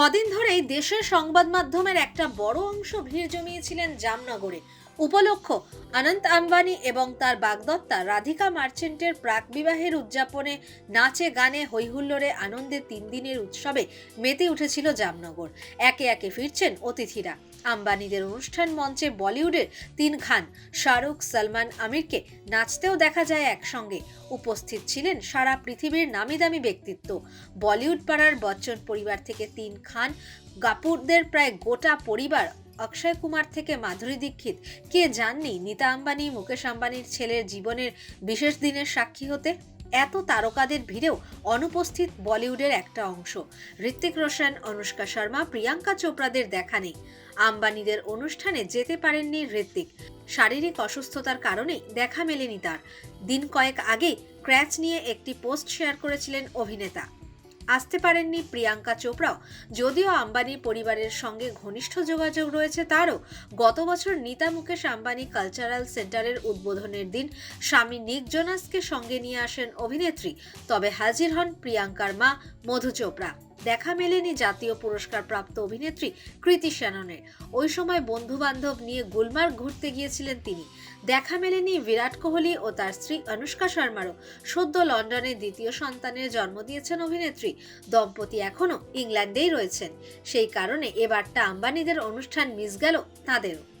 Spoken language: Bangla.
কদিন ধরেই দেশের সংবাদ মাধ্যমের একটা বড় অংশ ভিড় জমিয়েছিলেন জামনগরে। উপলক্ষ অনন্ত আম্বানি এবং তার বাগদত্তা রাধিকা মার্চেন্টের প্রাক বিবাহের উদযাপনে নাচে, গানে, হৈহুল্লোড়ে আনন্দের তিন দিনের উৎসবে মেতে উঠেছিল জামনগর। একে একে ফিরছেন অতিথিরা। আম্বানিদের অনুষ্ঠান মঞ্চে বলিউডের তিন খান, শাহরুখ, সালমান আমিরকে নাচতেও দেখা যায় একসঙ্গে। উপস্থিত ছিলেন সারা পৃথিবীর নামি দামি ব্যক্তিত্ব। বলিউড পাড়ার বচ্চন পরিবার থেকে তিন খান, গাপুরদের প্রায় গোটা পরিবার অক্ষয় কুমার থেকে মাধুরী দীক্ষিত। কে জাননি নীতা আম্বানি, মুকেশ আম্বানির ছেলের জীবনের বিশেষ দিনের সাক্ষী হতে? এত তারকাদের ভিড়েও অনুপস্থিত বলিউডের একটা অংশ। ঋত্বিক রোশন, অনুষ্কা শর্মা, প্রিয়াঙ্কা চোপড়াদের দেখা নেই। আম্বানিদের অনুষ্ঠানে যেতে পারেননি ঋত্বিক শারীরিক অসুস্থতার কারণে দেখা মেলেনি তার। দিন কয়েক আগে ক্র্যাচ নিয়ে একটি পোস্ট শেয়ার করেছিলেন অভিনেতা। আসতে পারেননি প্রিয়াঙ্কা চোপড়াও। যদিও আম্বানি পরিবারের সঙ্গে ঘনিষ্ঠ যোগাযোগ রয়েছে তারও, গত বছর নিতা মুকেশ আম্বানি কালচারাল সেন্টারের উদ্বোধনের দিন স্বামী নিক জোনাসকে সঙ্গে নিয়ে আসেন অভিনেত্রী। তবে হাজির হন প্রিয়াঙ্কার মা মধু চোপড়া। দেখা মেলেনি জাতীয় পুরস্কার প্রাপ্ত অভিনেত্রী কৃতি শ্যাননের। ওই সময় বন্ধু বান্ধব নিয়ে গুলমার্গ ঘুরতে গিয়েছিলেন তিনি। দেখা মেলেনি বিরাট কোহলি ও তার স্ত্রী অনুষ্কা শর্মারও। সদ্য লন্ডনে দ্বিতীয় সন্তানের জন্ম দিয়েছেন অভিনেত্রী। দম্পতি এখনও ইংল্যান্ডেই রয়েছেন। সেই কারণে এবারটা আম্বানিদের অনুষ্ঠান মিস গেল তাঁদেরও।